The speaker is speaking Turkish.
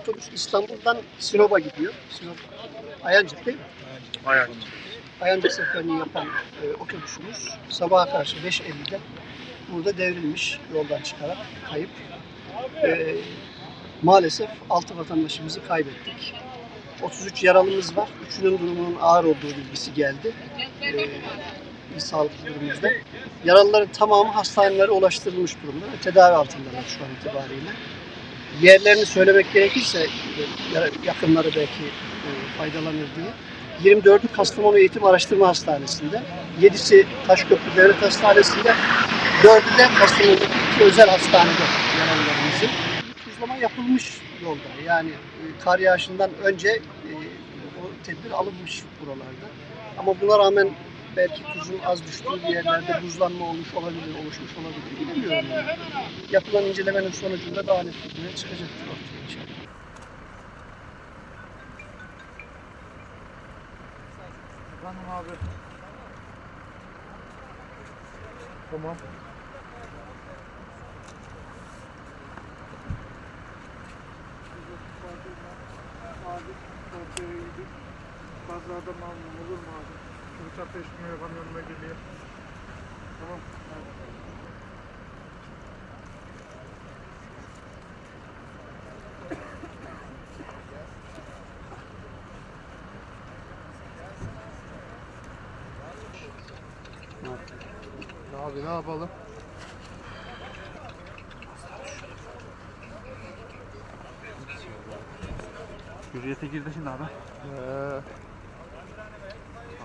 Otobüs İstanbul'dan Sinop'a gidiyor. Sinop, Ayancık değil mi? Ayancık. Ayancık seferini yapan e, otobüsümüz sabaha karşı 5.50'de burada devrilmiş yoldan çıkarak kayıp. E, maalesef 6 vatandaşımızı kaybettik. 33 yaralımız var. Üçünün durumunun ağır olduğu bilgisi geldi. E, sağlık durumumuzda. Yaralıların tamamı hastanelere ulaştırılmış durumda tedavi altındalar şu an itibariyle. Yerlerini söylemek gerekirse e, yakınları belki e, faydalanır diye. 24'ü Kastamonu Eğitim Araştırma Hastanesi'nde, 7'si Taşköprü Devlet Hastanesi'nde, 4'ü de Kastamonu'daki özel hastanede yaralılarımızın. Tuzlama yapılmış yolda. Yani e, kar yağışından önce o tedbir alınmış buralarda. Ama buna rağmen belki tuzun az düştüğü bir yerlerde buzlanma olmuş olabilir, oluşmuş olabilir. Bilmiyorum yani. Yapılan incelemenin sonucunda daha net bir çıkacaktır ortaya inşallah. Efendim abi. Tamam. Pazarda mal mı olur mu abi? Şu bıçak peşime yapan önüme geliyor. Tamam. Abi ne yapalım? Hürriyete girdi şimdi abi. Ee,